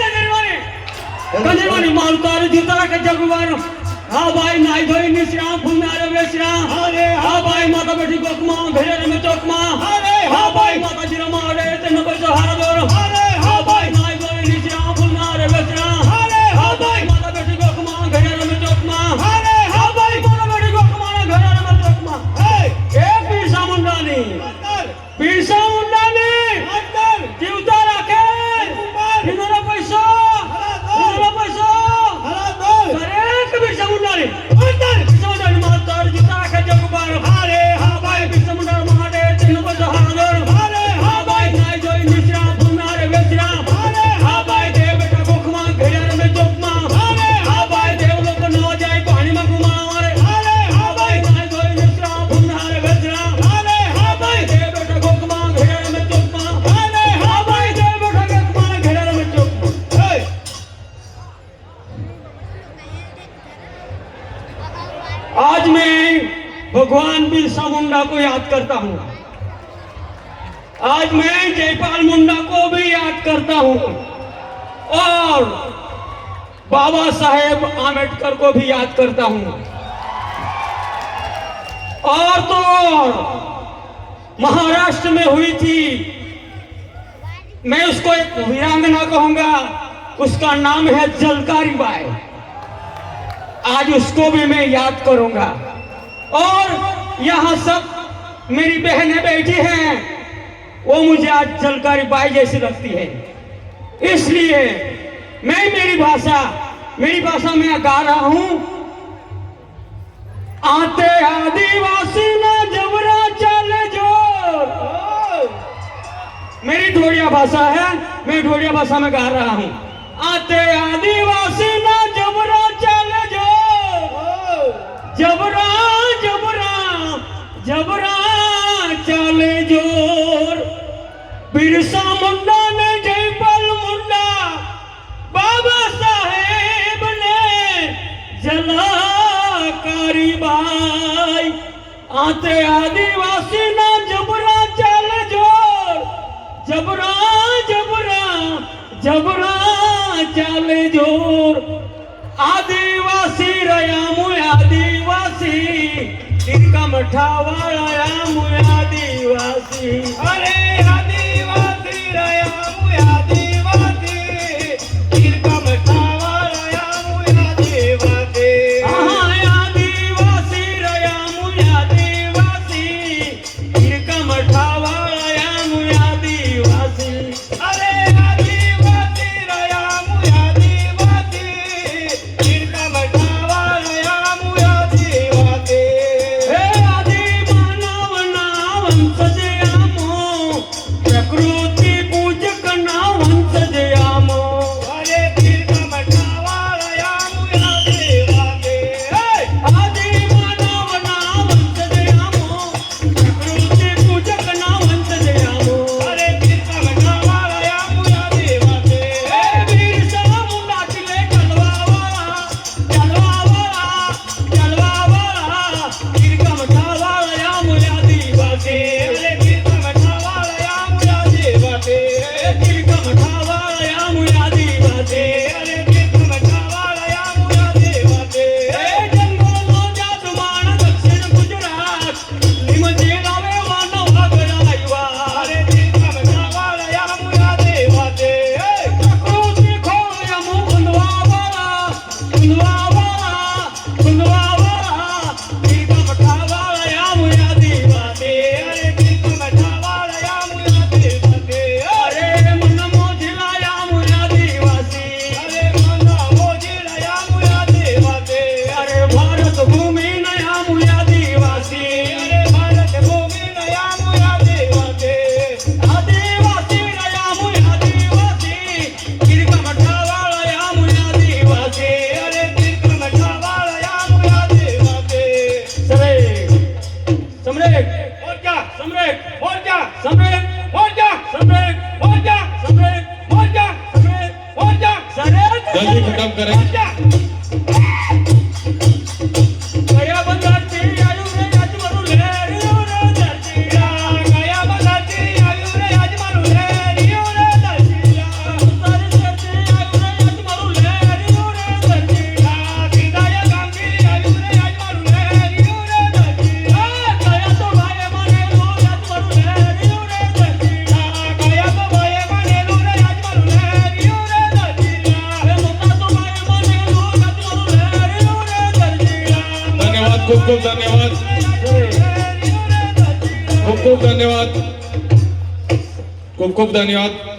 કજરવાની કજરવાની મારું તારું જીવતા રાખે જગવાન હા ભાઈ નાઈ ધોઈ ની શ્રામ ફૂલનારે વે શ્રામ અરે હા ભાઈ માતા બેઠી ગોકમાં ઘરે રમે ચોકમાં અરે હા ભાઈ માતાજી રમાડે भगवान बिरसा मुंडा को याद करता हूँ। आज मैं जयपाल मुंडा को भी याद करता हूँ। और बाबा साहेब आम्बेडकर को भी याद करता हूँ। और तो और, महाराष्ट्र में हुई थी, मैं उसको एक वीरांगना कहूँगा, उसका नाम है जलकारी बाई। आज उसको भी मैं याद करूँगा। और यहाँ सब मेरी बहनें बैठी हैं। वो मुझे आज जलकारी बाई जैसी लगती है। इसलिए मैं मेरी भाषा मेरी भाषा में गा रहा हूँ। आते आदिवासी ना जबरा चले जो मेरी ढोड़िया भाषा है, मैं ढोड़िया भाषा में गा रहा हूँ। आते आदिवासी ना जबरा चले जो जबरा जबरा चले ज़ोर, बिरसा मुंडा ने जयपाल मुंडा, बाबा साहेब ने जला बाई। आते आदिवासी ना जबरा चल ज़ोर जबरा जबरा जबरा चल ज़ोर। आदिवासी रयामु आदिवासी तिरका मठावाड़ा मुया आदिवासी अरे आदि करेल खूप खूप धन्यवाद. खूप खूप धन्यवाद. खूप खूप धन्यवाद.